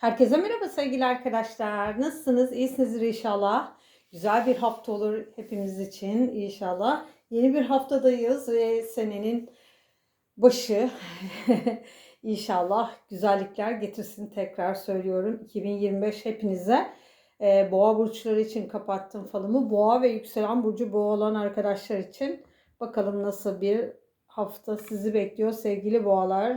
Herkese merhaba sevgili arkadaşlar. Nasılsınız? İyisinizdir inşallah. Güzel bir hafta olur hepimiz için inşallah. Yeni bir haftadayız ve senenin başı. inşallah güzellikler getirsin tekrar söylüyorum. 2025 hepinize. Ee, boğa burçları için kapattım falımı. Boğa ve yükselen burcu boğa olan arkadaşlar için. Bakalım nasıl bir hafta sizi bekliyor sevgili boğalar.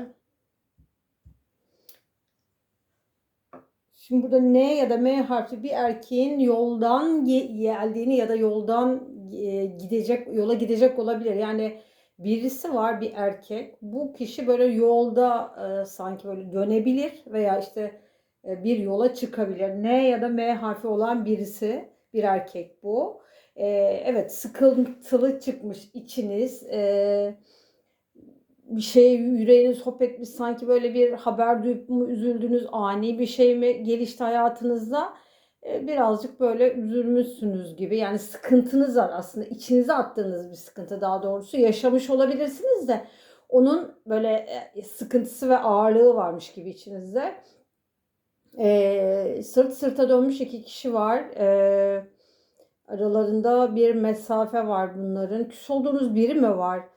Şimdi burada N ya da M harfi bir erkeğin yoldan ge- geldiğini ya da yoldan e, gidecek yola gidecek olabilir. Yani birisi var bir erkek. Bu kişi böyle yolda e, sanki böyle dönebilir veya işte e, bir yola çıkabilir. N ya da M harfi olan birisi bir erkek bu. Evet sıkıntılı çıkmış içiniz. E, bir şeye yüreğiniz hop etmiş sanki böyle bir haber duyup mu üzüldünüz ani bir şey mi gelişti hayatınızda? E, birazcık böyle üzülmüşsünüz gibi. Yani sıkıntınız var aslında. İçinize attığınız bir sıkıntı daha doğrusu. Yaşamış olabilirsiniz de onun böyle e, sıkıntısı ve ağırlığı varmış gibi içinizde. E, sırt sırta dönmüş iki kişi var. E, aralarında bir mesafe var bunların. Küs olduğunuz biri mi var?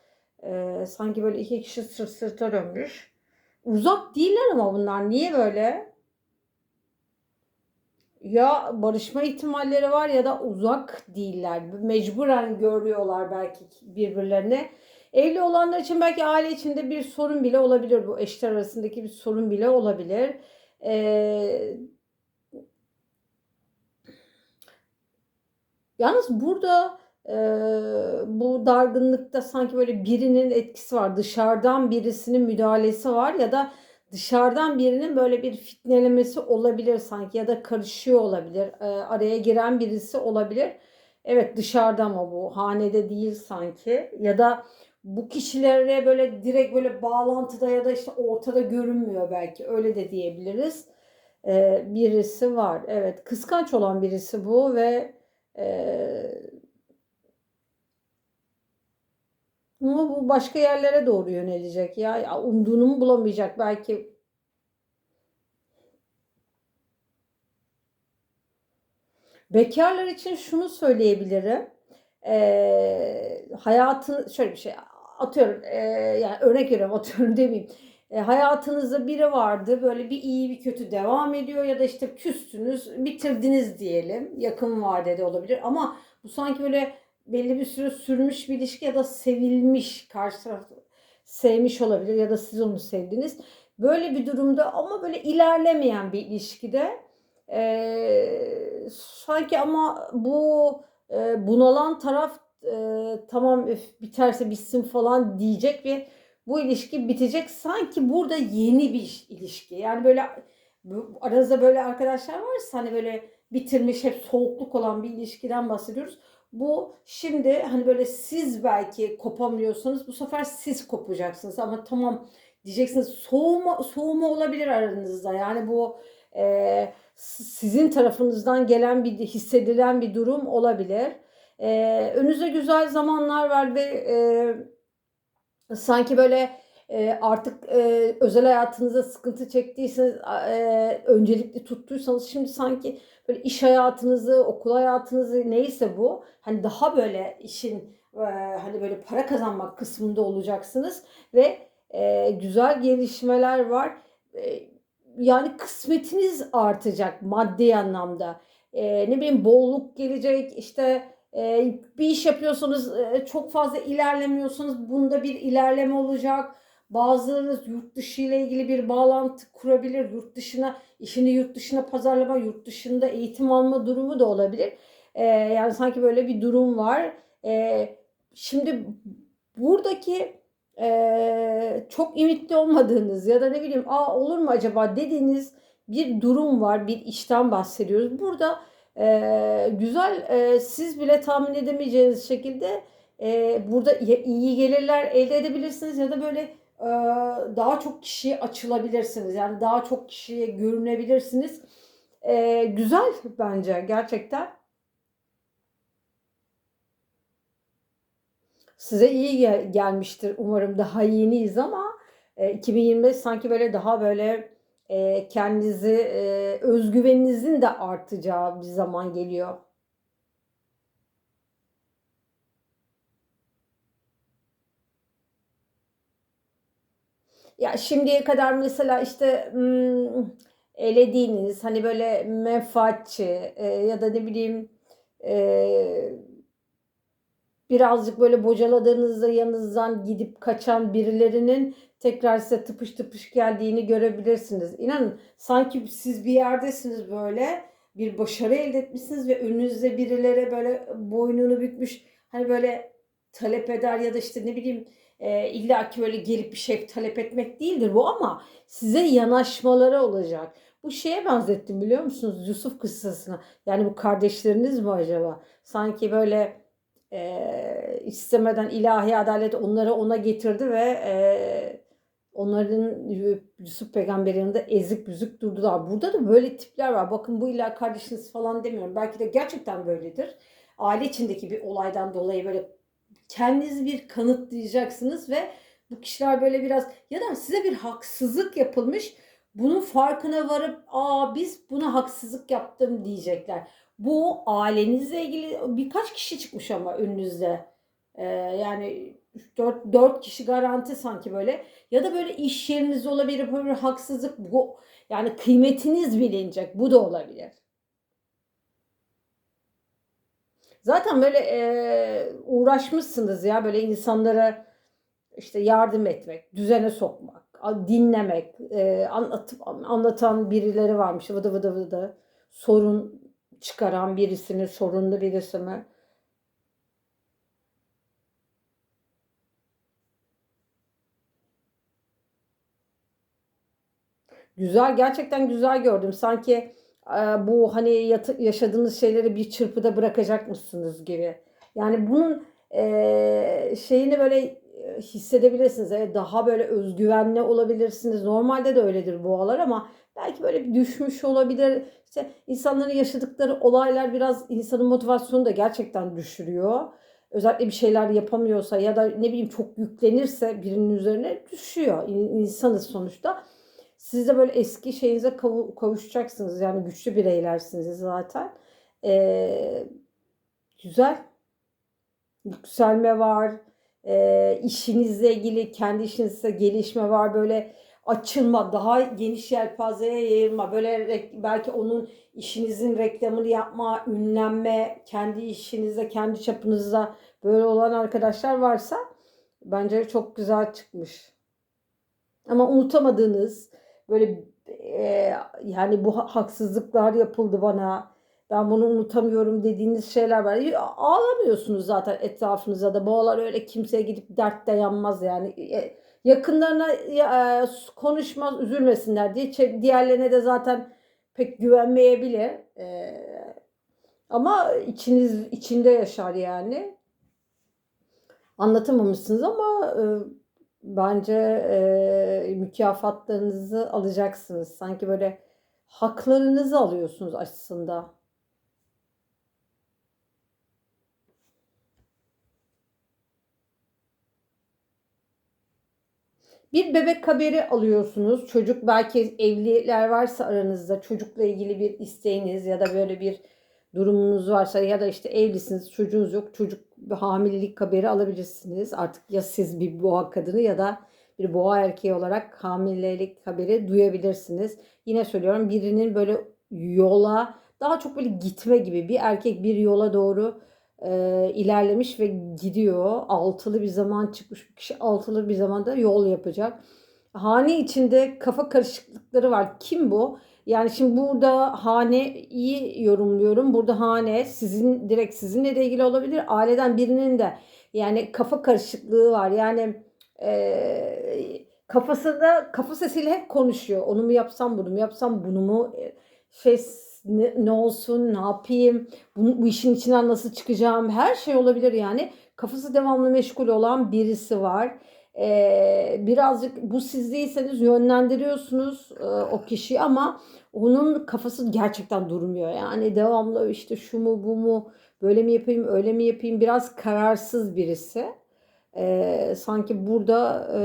Ee, sanki böyle iki kişi sırt sırta dönmüş. Uzak değiller ama bunlar. Niye böyle? Ya barışma ihtimalleri var ya da uzak değiller. Mecburen görüyorlar belki birbirlerine. Evli olanlar için belki aile içinde bir sorun bile olabilir. Bu eşler arasındaki bir sorun bile olabilir. Ee, yalnız burada e, bu dargınlıkta sanki böyle birinin etkisi var. Dışarıdan birisinin müdahalesi var ya da dışarıdan birinin böyle bir fitnelemesi olabilir sanki ya da karışıyor olabilir. E, araya giren birisi olabilir. Evet dışarıda ama bu hanede değil sanki ya da bu kişilere böyle direkt böyle bağlantıda ya da işte ortada görünmüyor belki öyle de diyebiliriz. E, birisi var evet kıskanç olan birisi bu ve e, Ama bu başka yerlere doğru yönelecek ya. ya umduğunu mu bulamayacak belki. Bekarlar için şunu söyleyebilirim. Ee, hayatın şöyle bir şey atıyorum e, yani örnek veriyorum atıyorum demeyeyim. E, hayatınızda biri vardı böyle bir iyi bir kötü devam ediyor ya da işte küstünüz bitirdiniz diyelim yakın vadede olabilir ama bu sanki böyle belli bir süre sürmüş bir ilişki ya da sevilmiş karşı taraf sevmiş olabilir ya da siz onu sevdiniz. Böyle bir durumda ama böyle ilerlemeyen bir ilişkide e, sanki ama bu e, bunalan taraf e, tamam öf, biterse bitsin falan diyecek ve bu ilişki bitecek. Sanki burada yeni bir ilişki. Yani böyle aranızda böyle arkadaşlar varsa hani böyle bitirmiş hep soğukluk olan bir ilişkiden bahsediyoruz. Bu şimdi hani böyle siz belki kopamıyorsanız bu sefer siz kopacaksınız ama tamam diyeceksiniz soğuma soğuma olabilir aranızda. Yani bu e, sizin tarafınızdan gelen bir hissedilen bir durum olabilir. E, önünüzde güzel zamanlar var ve e, sanki böyle e, artık e, özel hayatınızda sıkıntı çektiyseniz e, öncelikli tuttuysanız şimdi sanki böyle iş hayatınızı, okul hayatınızı neyse bu hani daha böyle işin e, hani böyle para kazanmak kısmında olacaksınız ve güzel gelişmeler var. Yani kısmetiniz artacak maddi anlamda. Ne bileyim bolluk gelecek işte bir iş yapıyorsanız e, çok fazla ilerlemiyorsanız bunda bir ilerleme olacak Bazılarınız yurt dışı ile ilgili bir bağlantı kurabilir. Yurt dışına, işini yurt dışına pazarlama, yurt dışında eğitim alma durumu da olabilir. Ee, yani sanki böyle bir durum var. Ee, şimdi buradaki e, çok ümitli olmadığınız ya da ne bileyim Aa, olur mu acaba dediğiniz bir durum var. Bir işten bahsediyoruz. Burada e, güzel e, siz bile tahmin edemeyeceğiniz şekilde e, burada iyi gelirler elde edebilirsiniz ya da böyle daha çok kişiye açılabilirsiniz. Yani daha çok kişiye görünebilirsiniz. güzel bence gerçekten. Size iyi gelmiştir umarım. Daha yeniyiz ama 2025 sanki böyle daha böyle e, kendinizi e, özgüveninizin de artacağı bir zaman geliyor. Ya şimdiye kadar mesela işte ım, elediğiniz hani böyle menfaatçi e, ya da ne bileyim e, birazcık böyle bocaladığınızda yanınızdan gidip kaçan birilerinin tekrar size tıpış tıpış geldiğini görebilirsiniz. İnanın sanki siz bir yerdesiniz böyle bir başarı elde etmişsiniz ve önünüzde birileri böyle boynunu bükmüş hani böyle talep eder ya da işte ne bileyim e, illa ki böyle gelip bir şey talep etmek değildir bu ama size yanaşmaları olacak. Bu şeye benzettim biliyor musunuz? Yusuf kıssasına. Yani bu kardeşleriniz mi acaba? Sanki böyle e, istemeden ilahi adalet onları ona getirdi ve e, onların Yusuf peygamberin yanında ezik büzük durdular. Burada da böyle tipler var. Bakın bu illa kardeşiniz falan demiyorum. Belki de gerçekten böyledir. Aile içindeki bir olaydan dolayı böyle kendinizi bir kanıtlayacaksınız ve bu kişiler böyle biraz ya da size bir haksızlık yapılmış bunun farkına varıp aa biz buna haksızlık yaptım diyecekler. Bu ailenizle ilgili birkaç kişi çıkmış ama önünüzde. Ee, yani 4, 4 kişi garanti sanki böyle. Ya da böyle iş yerinizde olabilir böyle haksızlık. Bu, yani kıymetiniz bilinecek. Bu da olabilir. Zaten böyle e, uğraşmışsınız ya böyle insanlara işte yardım etmek, düzene sokmak, dinlemek, e, anlatıp anlatan birileri varmış vıdı vıdı vıdı sorun çıkaran birisini, sorunlu birisi mi? Güzel, gerçekten güzel gördüm. Sanki bu hani yaşadığınız şeyleri bir çırpıda bırakacakmışsınız gibi. Yani bunun e, şeyini böyle e, hissedebilirsiniz. Daha böyle özgüvenli olabilirsiniz. Normalde de öyledir boğalar ama belki böyle düşmüş olabilir. İşte insanların yaşadıkları olaylar biraz insanın motivasyonu da gerçekten düşürüyor. Özellikle bir şeyler yapamıyorsa ya da ne bileyim çok yüklenirse birinin üzerine düşüyor. İnsanız sonuçta. Siz de böyle eski şeyinize kavuşacaksınız. Yani güçlü bireylersiniz zaten. Ee, güzel. Yükselme var. Ee, işinizle ilgili kendi işinizde gelişme var. Böyle açılma, daha geniş yelpazeye yayılma. Böyle belki onun işinizin reklamını yapma, ünlenme, kendi işinizde, kendi çapınızda böyle olan arkadaşlar varsa bence çok güzel çıkmış. Ama unutamadığınız böyle e, yani bu haksızlıklar yapıldı bana. Ben bunu unutamıyorum dediğiniz şeyler var. Ağlamıyorsunuz zaten etrafınıza da. Boğalar öyle kimseye gidip dert dayanmaz yani. E, yakınlarına e, konuşmaz, üzülmesinler diye. Diğerlerine de zaten pek güvenmeyebilir. Ama içiniz içinde yaşar yani. Anlatamamışsınız ama bence e, mükafatlarınızı alacaksınız. Sanki böyle haklarınızı alıyorsunuz aslında. Bir bebek haberi alıyorsunuz. Çocuk belki evliler varsa aranızda çocukla ilgili bir isteğiniz ya da böyle bir durumunuz varsa ya da işte evlisiniz çocuğunuz yok çocuk hamilelik haberi alabilirsiniz. Artık ya siz bir boğa kadını ya da bir boğa erkeği olarak hamilelik haberi duyabilirsiniz. Yine söylüyorum birinin böyle yola daha çok böyle gitme gibi bir erkek bir yola doğru e, ilerlemiş ve gidiyor. Altılı bir zaman çıkmış bir kişi altılı bir zamanda yol yapacak. Hane içinde kafa karışıklıkları var. Kim bu? Yani şimdi burada haneyi yorumluyorum. Burada hane sizin direkt sizinle de ilgili olabilir. Aileden birinin de yani kafa karışıklığı var. Yani e, kafasında kafa sesiyle hep konuşuyor. Onu mu yapsam, bunu mu yapsam, bunu mu şey ne, ne olsun, ne yapayım, bu, bu işin içinden nasıl çıkacağım, her şey olabilir yani. Kafası devamlı meşgul olan birisi var. Ee, birazcık bu siz değilseniz yönlendiriyorsunuz e, o kişiyi ama onun kafası gerçekten durmuyor. Yani devamlı işte şu mu bu mu böyle mi yapayım öyle mi yapayım biraz kararsız birisi. Ee, sanki burada e,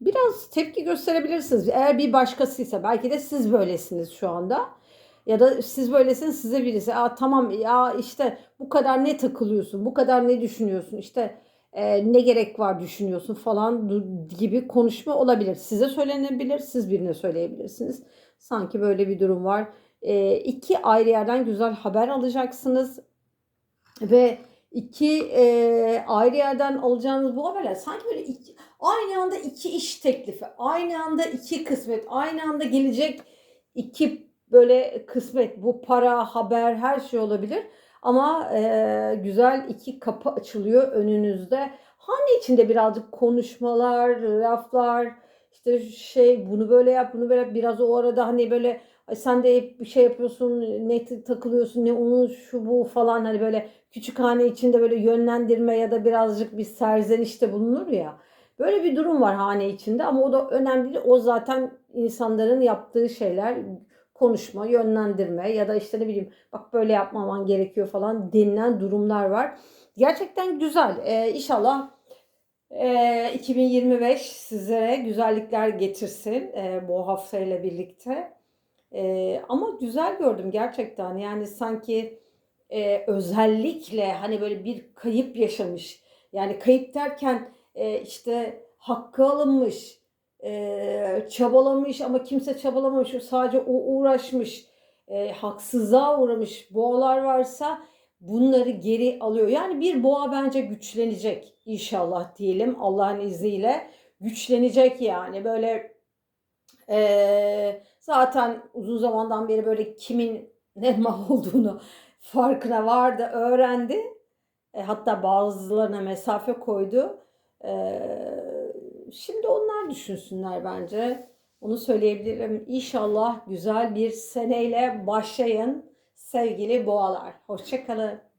biraz tepki gösterebilirsiniz. Eğer bir başkasıysa belki de siz böylesiniz şu anda. Ya da siz böylesiniz size birisi Aa, tamam ya işte bu kadar ne takılıyorsun bu kadar ne düşünüyorsun işte e, ne gerek var düşünüyorsun falan gibi konuşma olabilir. Size söylenebilir siz birine söyleyebilirsiniz. Sanki böyle bir durum var. E, iki ayrı yerden güzel haber alacaksınız ve iki e, ayrı yerden alacağınız bu haberler sanki böyle iki, aynı anda iki iş teklifi, aynı anda iki kısmet, aynı anda gelecek iki böyle kısmet. Bu para, haber, her şey olabilir. Ama e, güzel iki kapı açılıyor önünüzde. Hane içinde birazcık konuşmalar, laflar, işte şey bunu böyle yap, bunu böyle yap. Biraz o arada hani böyle "Ay sen de hep bir şey yapıyorsun, ne takılıyorsun, ne onu şu bu falan hani böyle küçük hane içinde böyle yönlendirme ya da birazcık bir serzenişte bulunur ya. Böyle bir durum var hane içinde ama o da önemli. O zaten insanların yaptığı şeyler konuşma, yönlendirme ya da işte ne bileyim bak böyle yapmaman gerekiyor falan denilen durumlar var. Gerçekten güzel. Ee, inşallah e, 2025 sizlere güzellikler getirsin e, bu haftayla birlikte. E, ama güzel gördüm gerçekten. Yani sanki e, özellikle hani böyle bir kayıp yaşamış. Yani kayıp derken e, işte hakkı alınmış, e, çabalamış ama kimse çabalamamış. Sadece o uğraşmış, e, haksızlığa uğramış boğalar varsa bunları geri alıyor. Yani bir boğa bence güçlenecek inşallah diyelim Allah'ın izniyle. Güçlenecek yani böyle e, zaten uzun zamandan beri böyle kimin ne mal olduğunu farkına vardı, öğrendi. E, hatta bazılarına mesafe koydu. E, şimdi onlar düşünsünler bence. Onu söyleyebilirim. İnşallah güzel bir seneyle başlayın sevgili boğalar. Hoşçakalın.